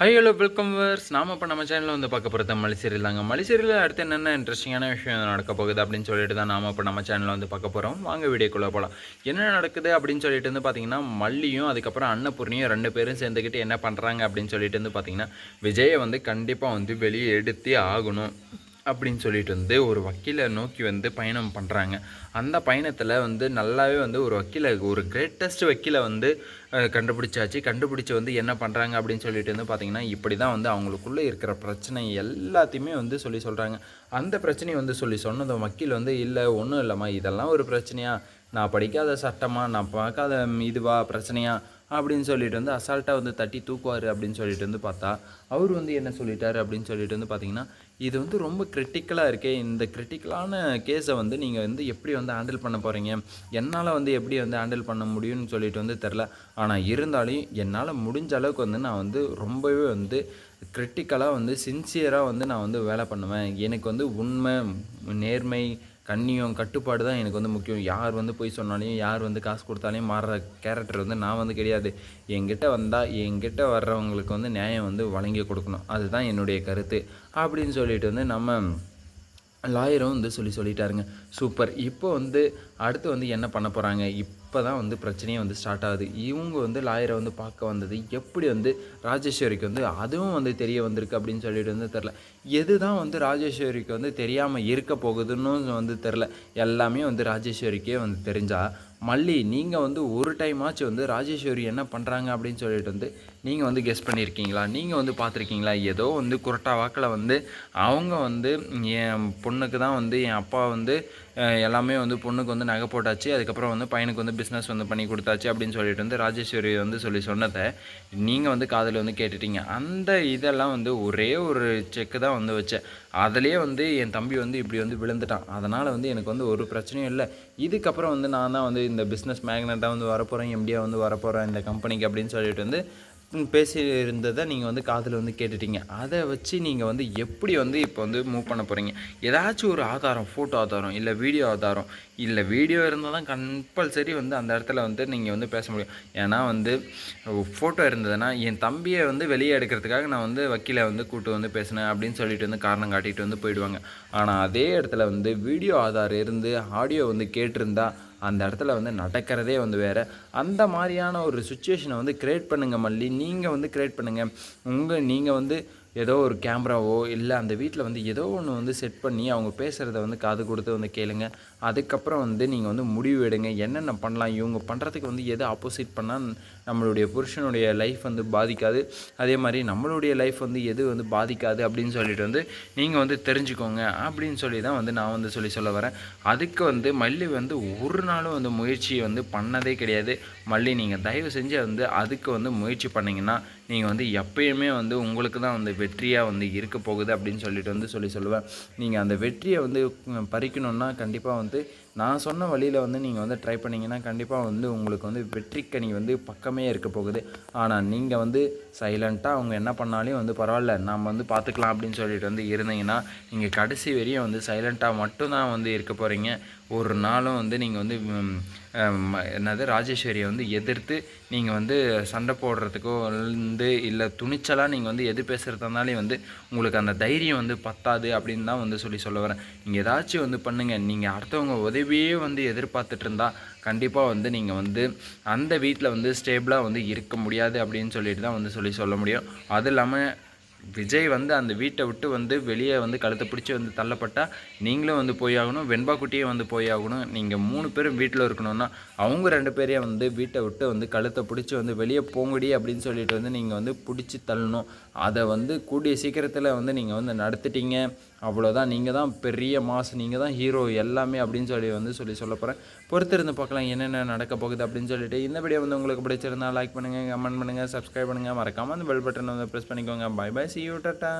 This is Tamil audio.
ஹை ஹலோ வெல்கம் வர்ஸ் நாம் இப்போ நம்ம சேனலில் வந்து பார்க்க போகிறது மலிசேரியில் தாங்க. மலிசேரியில் அடுத்து என்னென்ன இன்ட்ரெஸ்டிங்கான விஷயம் நடக்க போகுது அப்படின்னு சொல்லிட்டு தான் நாம் இப்போ நம்ம சேனலில் வந்து பார்க்க போகிறோம் வாங்க வீடியோக்குள்ளே போகலாம் என்ன நடக்குது அப்படின்னு சொல்லிட்டு வந்து பார்த்தீங்கன்னா மல்லியும் அதுக்கப்புறம் அன்னபூர்ணியும் ரெண்டு பேரும் சேர்ந்துக்கிட்டு என்ன பண்ணுறாங்க அப்படின்னு சொல்லிட்டு வந்து பார்த்தீங்கன்னா விஜயை வந்து கண்டிப்பாக வந்து வெளியே எடுத்தே ஆகணும். அப்படின்னு சொல்லிட்டு வந்து ஒரு வக்கீலை நோக்கி வந்து பயணம் பண்ணுறாங்க அந்த பயணத்தில் வந்து நல்லாவே வந்து ஒரு வக்கீலை ஒரு கிரேட்டஸ்ட் வக்கீலை வந்து கண்டுபிடிச்சாச்சு. கண்டுபிடிச்சி வந்து என்ன பண்ணுறாங்க அப்படின்னு சொல்லிட்டு வந்து பார்த்தீங்கன்னா இப்படி தான் வந்து அவங்களுக்குள்ளே இருக்கிற பிரச்சனை எல்லாத்தையுமே வந்து சொல்லி சொல்கிறாங்க அந்த பிரச்சனையை வந்து சொல்லி சொன்னதும் வக்கீல் வந்து இல்லை ஒன்றும் இல்லைம்மா. இதெல்லாம் ஒரு பிரச்சனையாக நான் படிக்காத சட்டமாக நான் பார்க்காத இதுவா? பிரச்சனையாக அப்படின்னு சொல்லிட்டு வந்து அசால்ட்டாக வந்து தட்டி தூக்குவார் அப்படின்னு சொல்லிட்டு வந்து பார்த்தா அவர் வந்து என்ன சொல்லிட்டார் அப்படின்னு சொல்லிட்டு வந்து பார்த்தீங்கன்னா இது வந்து ரொம்ப கிரிட்டிக்கலாக இருக்கே. இந்த கிரிட்டிக்கலான கேஸை வந்து நீங்கள் வந்து எப்படி வந்து ஹேண்டில் பண்ண போகிறீங்க என்னால் வந்து எப்படி வந்து ஹேண்டில் பண்ண முடியும்னு சொல்லிட்டு வந்து தெரில ஆனால் இருந்தாலும் என்னால் முடிஞ்ச அளவுக்கு வந்து நான் வந்து ரொம்பவே வந்து கிரிட்டிக்கலாக வந்து சின்சியராக வந்து நான் வந்து வேலை பண்ணுவேன். எனக்கு வந்து உண்மை நேர்மை கண்ணியம் கட்டுப்பாடு தான் எனக்கு வந்து முக்கியம். யார் வந்து போய் சொன்னாலையும் யார் வந்து காசு கொடுத்தாலையும் மாறுற கேரக்டர் வந்து நான் வந்து கிடையாது. என்கிட்ட வந்தால் என்கிட்ட வர்றவங்களுக்கு வந்து நியாயம் வந்து வழங்கி கொடுக்கணும். அதுதான் என்னுடைய கருத்து. அப்படின்னு சொல்லிட்டு வந்து நம்ம லாயரும் வந்து சொல்லி சொல்லிட்டாருங்க. சூப்பர். இப்போ வந்து அடுத்து வந்து என்ன பண்ண போகிறாங்க இப் இப்போ தான் வந்து பிரச்சனையே வந்து ஸ்டார்ட் ஆகுது. இவங்க வந்து லாயரை வந்து பார்க்க வந்தது எப்படி வந்து ராஜேஸ்வரிக்கு வந்து அதுவும் வந்து தெரிய வந்திருக்கு அப்படின்னு சொல்லிட்டு வந்து தெரில எது தான் வந்து ராஜேஸ்வரிக்கு வந்து தெரியாமல் இருக்க போகுதுன்னு வந்து தெரில எல்லாமே வந்து ராஜேஸ்வரிக்கே வந்து தெரிஞ்சால் மல்லி நீங்கள் வந்து ஒரு டைம் ஆச்சு வந்து ராஜேஸ்வரி என்ன பண்ணுறாங்க அப்படின்னு சொல்லிட்டு வந்து நீங்கள் வந்து கெஸ் பண்ணியிருக்கீங்களா நீங்கள் வந்து பார்த்துருக்கீங்களா? ஏதோ வந்து குரட்டா வாக்கில் வந்து அவங்க வந்து என் பொண்ணுக்கு தான் வந்து என் அப்பா வந்து எல்லாமே வந்து பொண்ணுக்கு வந்து நகை போட்டாச்சு. அதுக்கப்புறம் வந்து பையனுக்கு வந்து பிஸ்னஸ் வந்து பண்ணி கொடுத்தாச்சு அப்படின்னு சொல்லிட்டு வந்து ராஜேஸ்வரி வந்து சொல்லி சொன்னதை நீங்கள் வந்து காதில் வந்து கேட்டுட்டீங்க. அந்த இதெல்லாம் வந்து ஒரே ஒரு செக்கு தான் வந்து வச்சேன். அதுலேயே வந்து என் தம்பி வந்து இப்படி வந்து விழுந்துட்டான். அதனால் வந்து எனக்கு வந்து ஒரு பிரச்சனையும் இல்லை. இதுக்கப்புறம் வந்து நான் தான் வந்து இந்த பிஸ்னஸ் மேக்னெட்டாக வந்து வரப்போகிறேன் எம்டியாக வந்து வரப்போகிறேன் இந்த கம்பெனிக்கு அப்படின்னு சொல்லிட்டு வந்து பேசி இருந்ததை நீங்கள் வந்து காதில் வந்து கேட்டுட்டீங்க. அதை வச்சு நீங்கள் வந்து எப்படி வந்து இப்போ வந்து மூவ் பண்ண போகிறீங்க ஏதாச்சும் ஒரு ஆதாரம் ஃபோட்டோ ஆதாரம் இல்லை வீடியோ ஆதாரம் இல்லை வீடியோ இருந்தால் தான் கம்பல்சரி வந்து அந்த இடத்துல வந்து நீங்கள் வந்து பேச முடியும். ஏன்னா வந்து ஃபோட்டோ இருந்ததுன்னா என் தம்பியை வந்து வெளியே எடுக்கிறதுக்காக நான் வந்து வக்கீலை வந்து கூட்டு வந்து பேசினேன் அப்படின்னு சொல்லிட்டு வந்து காரணம் காட்டிட்டு வந்து போயிடுவாங்க. ஆனால் அதே இடத்துல வந்து வீடியோ ஆதாரம் இருந்து ஆடியோ வந்து கேட்டிருந்தா அந்த இடத்துல வந்து நடக்கிறதே வந்து வேறு. அந்த மாதிரியான ஒரு சுச்சுவேஷனை வந்து க்ரியேட் பண்ணுங்கள் மல்லி. நீங்கள் வந்து க்ரியேட் பண்ணுங்கள் உங்கள் நீங்கள் வந்து ஏதோ ஒரு கேமராவோ இல்லை அந்த வீட்டில் வந்து ஏதோ ஒன்று வந்து செட் பண்ணி அவங்க பேசுகிறத வந்து காது கொடுத்து வந்து கேளுங்க. அதுக்கப்புறம் வந்து நீங்கள் வந்து முடிவு எடுங்க. என்னென்ன பண்ணலாம்? இவங்க பண்ணுறதுக்கு வந்து எது ஆப்போசிட் பண்ணால் நம்மளுடைய புருஷனுடைய லைஃப் வந்து பாதிக்காது. அதே மாதிரி நம்மளுடைய லைஃப் வந்து எது வந்து பாதிக்காது அப்படின்னு சொல்லிட்டு வந்து நீங்கள் வந்து தெரிஞ்சுக்கோங்க அப்படின்னு சொல்லி தான் வந்து நான் வந்து சொல்லி சொல்ல வரேன். அதுக்கு வந்து மல்லி வந்து ஒரு நாளும் வந்து முயற்சியை வந்து பண்ணதே கிடையாது. மல்லி நீங்கள் தயவு செஞ்சு வந்து அதுக்கு வந்து முயற்சி பண்ணிங்கன்னா நீங்கள் வந்து எப்பயுமே வந்து உங்களுக்கு தான் வந்து வெற்றியாக வந்து இருக்க போகுது அப்படின்னு சொல்லிட்டு வந்து சொல்லி சொல்லுவேன். நீங்கள் அந்த வெற்றியை வந்து பறிக்கணுன்னா கண்டிப்பாக வந்து நான் சொன்ன வழியில் வந்து நீங்கள் வந்து ட்ரை பண்ணிங்கன்னா கண்டிப்பாக வந்து உங்களுக்கு வந்து வெற்றிக்கனி வந்து பக்கமே இருக்க போகுது. ஆனால் நீங்கள் வந்து சைலண்ட்டாக அவங்க என்ன பண்ணாலையும் வந்து பரவாயில்ல. நாம் வந்து பார்த்துக்கலாம் அப்படின்னு சொல்லிட்டு வந்து இருந்தீங்கன்னா நீங்கள் கடைசி வரையும் வந்து சைலண்ட்டாக மட்டும்தான் வந்து இருக்க போகிறீங்க ஒரு நாளும் வந்து நீங்கள் வந்து என்னது ராஜேஸ்வரியை வந்து எதிர்த்து நீங்கள் வந்து சண்டை போடுறதுக்கோ வந்து இல்லை துணிச்சலாக நீங்கள் வந்து எது பேசுகிறதுனாலே வந்து உங்களுக்கு அந்த தைரியம் வந்து பத்தாது அப்படின்னு தான் வந்து சொல்லி சொல்ல வரேன். நீங்கள் ஏதாச்சும் வந்து பண்ணுங்கள் நீங்கள் அடுத்தவங்க உதவியே வந்து எதிர்பார்த்துட்டு இருந்தால் கண்டிப்பாக வந்து நீங்கள் வந்து அந்த வீட்டில் வந்து ஸ்டேபிளாக வந்து இருக்க முடியாது அப்படின்னு சொல்லிட்டு தான் வந்து சொல்லி சொல்ல முடியும். அது இல்லாமல் விஜய் வந்து அந்த வீட்டை விட்டு வந்து வெளியே வந்து கழுத்தை பிடிச்சி வந்து தள்ளப்பட்டால் நீங்களும் வந்து போயாகணும் வெண்பா குட்டியும் வந்து போயாகணும் நீங்கள் மூணு பேரும் வீட்டில் இருக்கணும்னா அவங்க ரெண்டு பேரையும் வந்து வீட்டை விட்டு வந்து கழுத்தை பிடிச்சி வந்து வெளியே போங்கடி அப்படின்னு சொல்லிட்டு வந்து நீங்கள் வந்து பிடிச்சி தள்ளணும். அதை வந்து கூடிய சீக்கிரத்தில் வந்து நீங்கள் வந்து நடத்திட்டீங்க. அவ்வளோதான் நீங்கள் தான் பெரிய மாஸ் நீங்கள் தான் ஹீரோ எல்லாமே அப்படின்னு சொல்லி வந்து சொல்லி சொல்ல போகிறேன் பொறுத்திருந்து பார்க்கலாம் என்னென்ன நடக்க போகுது அப்படின்னு சொல்லிட்டு. இந்த வீடியோ வந்து உங்களுக்கு பிடிச்சிருந்தா லைக் பண்ணுங்கள் கமெண்ட் பண்ணுங்கள் சப்ஸ்கிரைப் பண்ணுங்கள் மறக்காமல் அந்த பெல் பட்டனை வந்து ப்ரெஸ் பண்ணிக்கோங்க. Bye bye see you tata